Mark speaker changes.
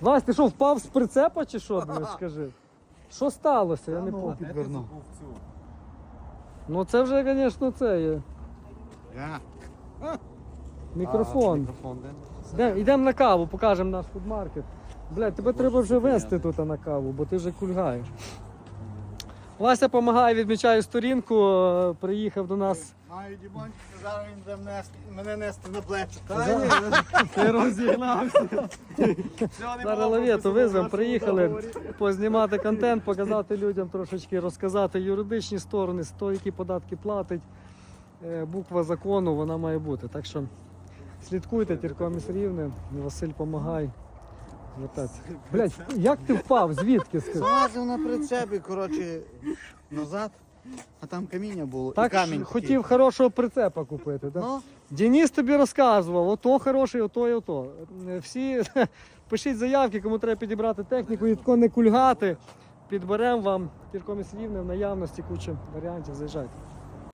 Speaker 1: Вась, ти що, впав з прицепа чи що, блядь, скажи? Що сталося? Я не
Speaker 2: помню.
Speaker 1: пам'ятаю.
Speaker 2: підвернув.
Speaker 1: Ну це вже, звісно, це є.
Speaker 2: Я.
Speaker 1: Мікрофон.
Speaker 2: Мікрофон, де?
Speaker 1: Йдемо на каву, покажемо наш фудмаркет. Блядь, тебе треба вже вести тут на каву, бо ти вже кульгаєш. Вася допомагає, відмічаю сторінку, е, приїхав до нас.
Speaker 2: Маю дімончик, зараз він буде нести, мене нести на плечі.
Speaker 1: Ти розігнався. Зараз лавєту визвемо, приїхали познімати контент, показати людям трошечки, розказати юридичні сторони, хто які податки платить. Е, Буква закону вона має бути. Так що слідкуйте, Тіркоміс рівне, Василь помагай. Блять, як ти впав? Звідки? скажи?
Speaker 2: Залазив на прицепі, коротше, назад, а там каміння було.
Speaker 1: Так
Speaker 2: і камінь
Speaker 1: ж хотів хорошого прицепа купити. Так?
Speaker 2: Ну,
Speaker 1: Денис тобі розказував, ото хороший, ото і ото. Е, Всі пишіть заявки, кому треба підібрати техніку і тако не кульгати. Підберемо вам Тіркоміс рівне в наявності куча варіантів. Заїжджайте.